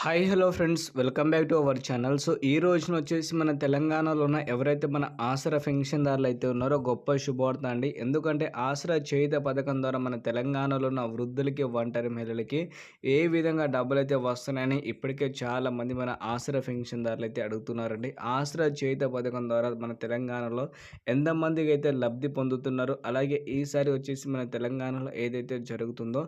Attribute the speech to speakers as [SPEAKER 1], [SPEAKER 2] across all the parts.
[SPEAKER 1] Hi hello friends. Welcome back to our channel. So ఈ రోజున వచ్చేసి మన తెలంగాణలో ఉన్న ఎవరైతే మన ఆసరా పెన్షన్దారులు అయితే ఉన్నారో గొప్ప శుభవార్త అండి. ఎందుకంటే ఆసరా చేయుత పథకం ద్వారా మన తెలంగాణలో ఉన్న వృద్ధులకి ఒంటరి మహిళలకి ఏ విధంగా డబ్బులు అయితే వస్తున్నాయని ఇప్పటికే చాలామంది మన ఆసరా పెన్షన్దారులు అయితే అడుగుతున్నారండి. ఆసరా చేయుత పథకం ద్వారా మన తెలంగాణలో ఎంతమందికి అయితే లబ్ధి పొందుతున్నారు అలాగే ఈసారి వచ్చేసి మన తెలంగాణలో ఏదైతే జరుగుతుందో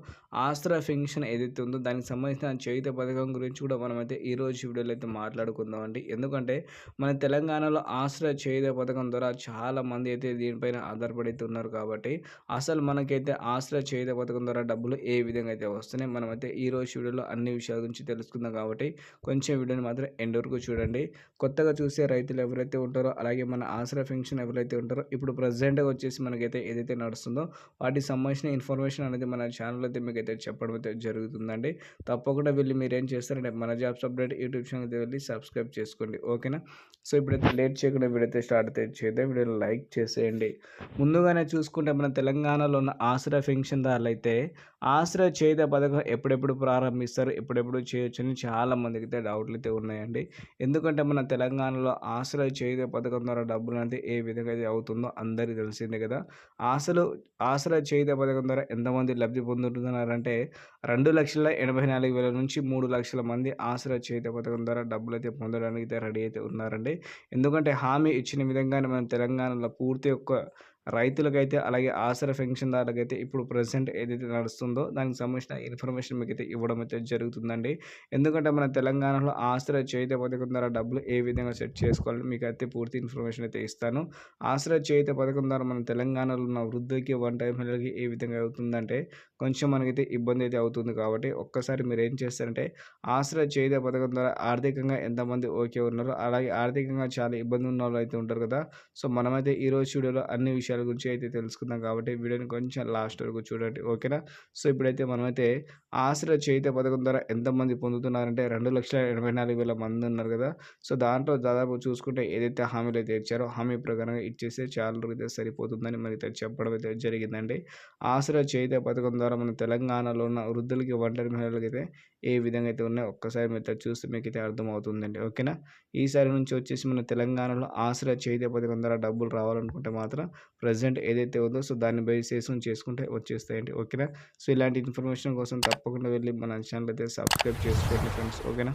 [SPEAKER 1] ఆసరా పెన్షన్ ఏదైతే ఉందో దానికి సంబంధించిన చేయుత పథకం గురించి గురించి కూడా మనమైతే ఈరోజు వీడియోలో అయితే మాట్లాడుకుందాం అండి ఎందుకంటే మన తెలంగాణలో ఆశ్రయ చేయుత పథకం ద్వారా చాలా మంది అయితే దీనిపైన ఆధారపడి ఉన్నారు కాబట్టి అసలు మనకైతే ఆశ్రయ చేయుత పథకం ద్వారా డబ్బులు ఏ విధంగా అయితే వస్తున్నాయి మనమైతే ఈరోజు వీడియోలో అన్ని విషయాల గురించి తెలుసుకుందాం కాబట్టి కొంచెం వీడియోని మాత్రం ఎండ్ వరకు చూడండి. కొత్తగా చూసే రైతులు ఎవరైతే ఉంటారో అలాగే మన ఆశ్రయ ఫెన్షన్ ఎవరైతే ఉంటారో ఇప్పుడు ప్రజెంట్గా వచ్చేసి మనకైతే ఏదైతే నడుస్తుందో వాటికి సంబంధించిన ఇన్ఫర్మేషన్ అనేది మన ఛానల్ అయితే మీకు అయితే చెప్పడం అయితే జరుగుతుందండి. తప్పకుండా వెళ్ళి మీరు ఏం చేస్తారంటే అంటే మన జాబ్స్ అప్డేట్ యూట్యూబ్ ఛానల్ వెళ్ళి సబ్స్క్రైబ్ చేసుకోండి. ఓకేనా? సో ఇప్పుడైతే లేట్ చేయకుండా వీడైతే స్టార్ట్ అయితే చేద్దాం. వీడియో లైక్ చేసేయండి. ముందుగానే చూసుకుంటే మన తెలంగాణలో ఉన్న ఆసరా పెన్షన్దారులు అయితే ఆసరా చేత పథకం ఎప్పుడెప్పుడు ప్రారంభిస్తారు ఎప్పుడెప్పుడు చేయొచ్చని చాలా మందికి అయితే డౌట్లు అయితే ఉన్నాయండి. ఎందుకంటే మన తెలంగాణలో ఆశ్రయ చేత పథకం ద్వారా డబ్బులు అనేది ఏ విధంగా అయితే అవుతుందో అందరికీ తెలిసిందే కదా. ఆశలు ఆశ్రయ చేత పథకం ద్వారా ఎంతమంది లబ్ధి పొందుతున్నారంటే రెండు లక్షల ఎనభై నాలుగు వేల నుంచి మూడు లక్షల మంది ఆశ్రయ చేత పథకం ద్వారా డబ్బులు అయితే పొందడానికి అయితే రెడీ అయితే ఉన్నారండి. ఎందుకంటే హామీ ఇచ్చిన విధంగానే మనం తెలంగాణలో పూర్తి ఒక్క రైతులకైతే అలాగే ఆసర పెన్షన్దారులకైతే ఇప్పుడు ప్రజెంట్ ఏదైతే నడుస్తుందో దానికి సంబంధించిన ఇన్ఫర్మేషన్ మీకు అయితే ఇవ్వడం అయితే జరుగుతుందండి. ఎందుకంటే మన తెలంగాణలో ఆశ్రయ చేత పథకం ద్వారా డబ్బులు ఏ విధంగా సెట్ చేసుకోవాలని మీకు అయితే పూర్తి ఇన్ఫర్మేషన్ అయితే ఇస్తాను. ఆశ్రయ చేత పథకం ద్వారా మన తెలంగాణలో ఉన్న వృద్ధులకి వన్ టైం ఏ విధంగా అవుతుందంటే కొంచెం మనకైతే ఇబ్బంది అయితే అవుతుంది కాబట్టి ఒక్కసారి మీరు ఏం చేస్తారంటే ఆశ్రయ చేత పథకం ద్వారా ఆర్థికంగా ఎంతమంది ఓకే ఉన్నారో అలాగే ఆర్థికంగా చాలా ఇబ్బంది ఉన్న వాళ్ళు అయితే ఉంటారు కదా. సో మనమైతే ఈరోజు వీడియోలో అన్ని విషయాలు విషయాల గురించి అయితే తెలుసుకుందాం కాబట్టి వీడియోని కొంచెం లాస్ట్ వరకు చూడండి ఓకేనా? సో ఇప్పుడైతే మనమైతే ఆశ్రయ చేత పథకం ద్వారా ఎంతమంది పొందుతున్నారంటే రెండు లక్షల ఎనభై నాలుగు వేల మంది ఉన్నారు కదా? సో దాంట్లో దాదాపు చూసుకుంటే ఏదైతే హామీలు అయితే ఇచ్చారో హామీ ప్రకారంగా ఇచ్చేస్తే చాలా అయితే సరిపోతుందని మరి చెప్పడం అయితే జరిగిందండి. ఆశ్రయ చేత పథకం ద్వారా మన తెలంగాణలో ఉన్న వృద్ధులకి ఒంటరి మహిళలకి అయితే ఏ విధంగా అయితే ఉన్నాయో ఒక్కసారి మీరు చూస్తే మీకు అయితే అర్థమవుతుందండి ఓకేనా? ఈసారి నుంచి వచ్చేసి మన తెలంగాణలో ఆశ్రయ చేత పథకం ద్వారా డబ్బులు రావాలనుకుంటే మాత్రం ప్రజెంట్ ఏదైతే ఉందో సో దాన్ని బేస్ చేసుకుని చేసుకుంటే వచ్చేస్తాయండి. ఓకేనా? సో ఇలాంటి ఇన్ఫర్మేషన్ కోసం తప్పకుండా వెళ్ళి మన ఛానల్ అయితే సబ్స్క్రైబ్ చేసుకోండి ఫ్రెండ్స్. ఓకేనా?